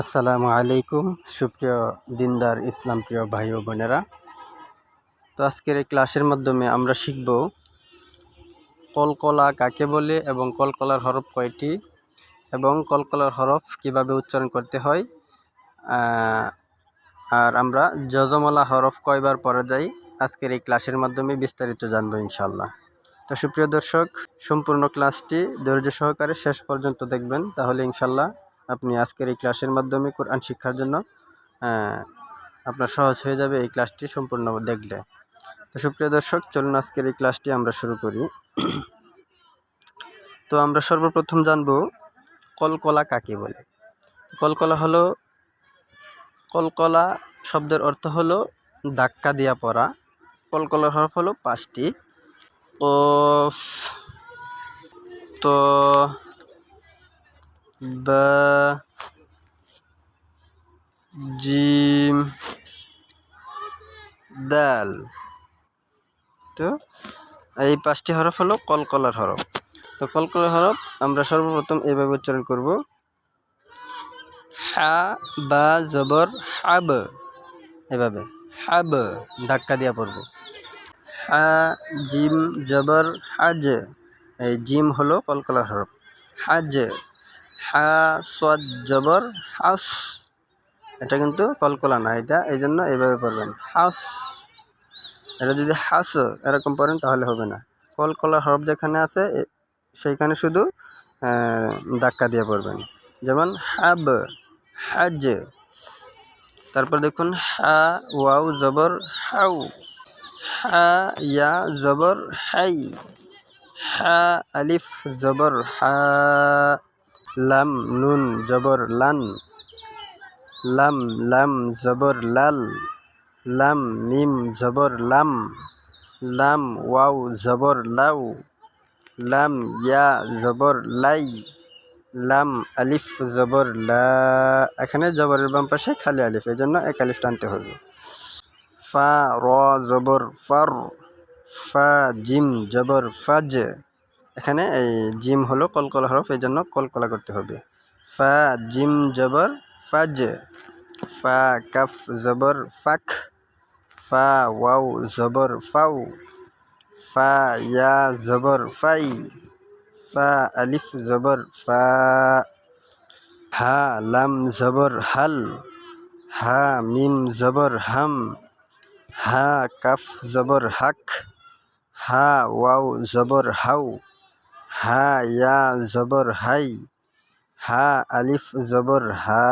আসসালামু আলাইকুম, সুপ্রিয় দিনদার ইসলাম প্রিয় ভাই ও বোনেরা। তো আজকের এই ক্লাসের মাধ্যমে আমরা শিখব কলকলা কাকে বলে এবং কলকলার হরফ কয়টি এবং কলকলার হরফ কীভাবে উচ্চারণ করতে হয়। আর আমরা যজমলা হরফ কয়বার পড়া যাই আজকের এই ক্লাসের মাধ্যমে বিস্তারিত জানব ইনশাল্লাহ তো সুপ্রিয় দর্শক, সম্পূর্ণ ক্লাসটি ধৈর্য সহকারে শেষ পর্যন্ত দেখবেন, তাহলে ইনশাল্লাহ আপনি আজকের এই ক্লাসের মাধ্যমে কোরআন শিক্ষার জন্য আপনার সহজ হয়ে যাবে এই ক্লাসটি সম্পূর্ণ দেখলে। তো সুপ্রিয় দর্শক, চলুন আজকের এই ক্লাসটি আমরা শুরু করি। তো আমরা সর্বপ্রথম জানব, কলকলা কাকে বলে? কলকলা হলো, কলকলা শব্দের অর্থ হলো ধাক্কা দিয়া পড়া। কলকলার হরফ হলো পাঁচটি। কফ তো বা জিম দাল তো এই পাঁচটি হরফ হলো কলকলার হরফ। তো কলকলার হরফ আমরা সর্বপ্রথম এইভাবে উচ্চারণ করব। হা, বা, জবর, হাব। এভাবে। হাব, ধাক্কা দিয়া পড়ব। হা, জিম, জবর, হাজ। এই জিম হলো কলকলার হরফ। হাজ। হা, সদ, জবর হাস এটা কিন্তু কলকলা না, এটা এই জন্য এইভাবে পড়বেন। হাস এটা যদি হাস এরকম পড়েন তাহলে হবে না। কলকলা হরফ যেখানে আছে সেইখানে শুধু ধাক্কা দিয়ে পড়বেন। যেমন হাব, হাজ। তারপর দেখুন, হা, ওয়াও, জবর, হাউ। হা, ইয়া, জবর, হাই। হা, আলিফ, জবর, হা। লাম নুন জবর লান, লাম লাম জবর লাল, লাম মিম জবর লাম লাম ওয়াও জবর লাউ, লাম ইয়া জবর লাই, লাম আলিফ জবর লা। এখানে জবরের বাম পাশে খালি আলিফ এই জন্য এক আলিফ টানতে হবে। ফা, র জবর ফার, ফা, জিম জবর ফাজ এখানে এই জিম হলো কলকলা হরফ, এই জন্য কলকলা করতে হবে। ফা, জিম, জবর ফাজ ফা, কাফ, জবর, ফাক। ফা, ওয়াও, জবর, ফাউ। ফা, ইয়া, জবর, ফাই। ফা, আলিফ, জবর, ফা। হা, লাম, জবর, হাল। হা, মিম, জবর, হাম। হা, কাফ, জবর, হাক। হা, ওয়াও, জবর, হাউ। হা, ইয়া, জবর, হাই। হা, আলিফ, জবর, হা।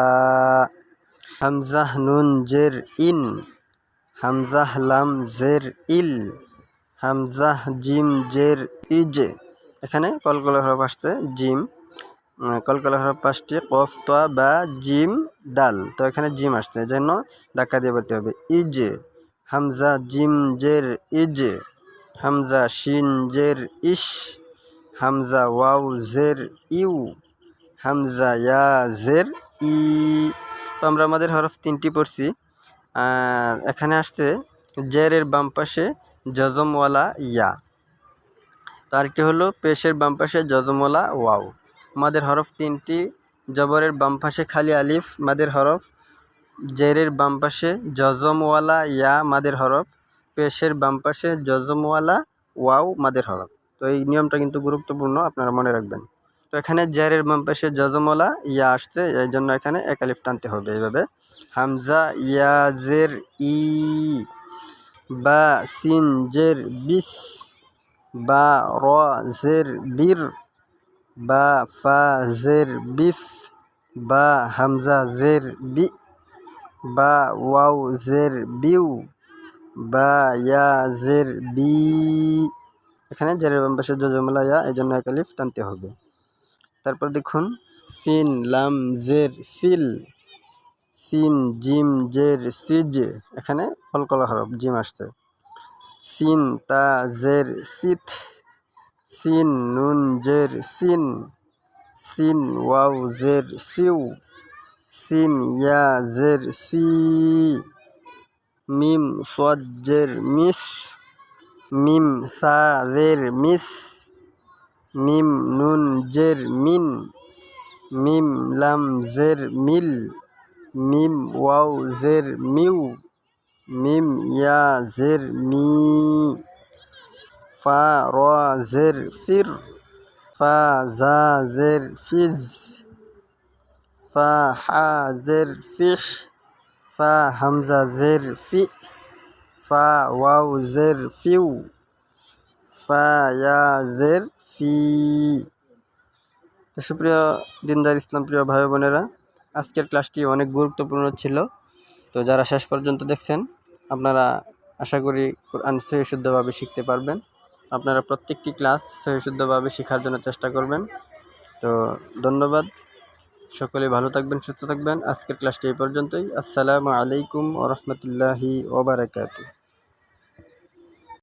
হামজাহ নুন, জের, ইন। হামজাহ লাম, জের, ইল। হামজাহ জিম, জের, ইজ। এখানে কলকলা হরফ আসছে, জিম। কলকলা হরফ পাঁচটি, কফ তোয়া বা, জিম, ডাল। তো এখানে জিম আসছে জন্য ধাক্কা দিয়ে পড়তে হবে। ইজ। হামজা, জিম, জের, ইজ। হামজা, শিন, জের ইস হামজা ওয়াও জের ইউ, হামজা ইয়া জের ই। তো আমরা আমাদের হরফ তিনটি পড়ছি। এখানে আসছে জেরের বাম পাশে জজমওয়ালা ইয়া। তার একটি হলো পেশের বাম পাশে জজমওয়ালা ওয়াও মাদের হরফ তিনটি, জবরের বাম পাশে খালি আলিফ মাদের হরফ জেরের বাম পাশে জজমওয়ালা ইয়া মাদের হরফ পেশের বাম পাশে জজমওয়ালা ওয়াও মাদের হরফ। তো এই নিয়মটা কিন্তু গুরুত্বপূর্ণ, আপনারা মনে রাখবেন। তো এখানে জেরের বাম পাশে জজমওয়ালা ইয়া আসছে, এই জন্য এখানে এক আলিফ টানতে হবে এইভাবে। হামজা, ইয়া, জের, ই, বা, সিন, জের, বিস, বা, র, জের, বীর, বা, ফা, জের, বিফ, বা, হামজা, জের, বি, বা, ওয়াও, জের, বিউ, বা, ইয়া, জের, বি এখানে জেরের বাম পাশে জজমলা এই জন্য এক আলিফ টানতে হবে। তারপর দেখুন, সিন, লাম, জের, সিল, সিন, জিম, জের, সিজ, এখানে কলকলা হরফ, জিম আসছে। সিন, তা, জের, সিথ, সিন, নুন, জের, সিন সিন, ওয়াও, জের, সিউ, সিন, ইয়া, জের, সি, মিম সদ জের, মিস মিম সা জের মিস মিম নুন জের মিন মিম লাম জের মিল মিম ওয়াও জের মিউ মিম ইয়া জের মি ফা র জের ফির ফা জা জের ফিজ ফা হা জের ফিহ ফা হামজা জের ফি ফা, ওয়াও, জের, ফিউ। ফা জের, ফি। সুপ্রিয় দিনদার ইসলাম, প্রিয় ভাই বোনেরা, আজকের ক্লাসটি অনেক গুরুত্বপূর্ণ ছিল। তো যারা শেষ পর্যন্ত দেখছেন, আপনারা আশা করি কোরআন সহিশুদ্ধভাবে শিখতে পারবেন। আপনারা প্রত্যেকটি ক্লাস সহিশুদ্ধভাবে শেখার জন্য চেষ্টা করবেন। তো ধন্যবাদ। সকলে ভালো থাকবেন, সুস্থ থাকবেন। আজকের ক্লাসটি এই পর্যন্তই। আসসালামু আলাইকুম ওরহমতুল্লাহি ওবরাকাতু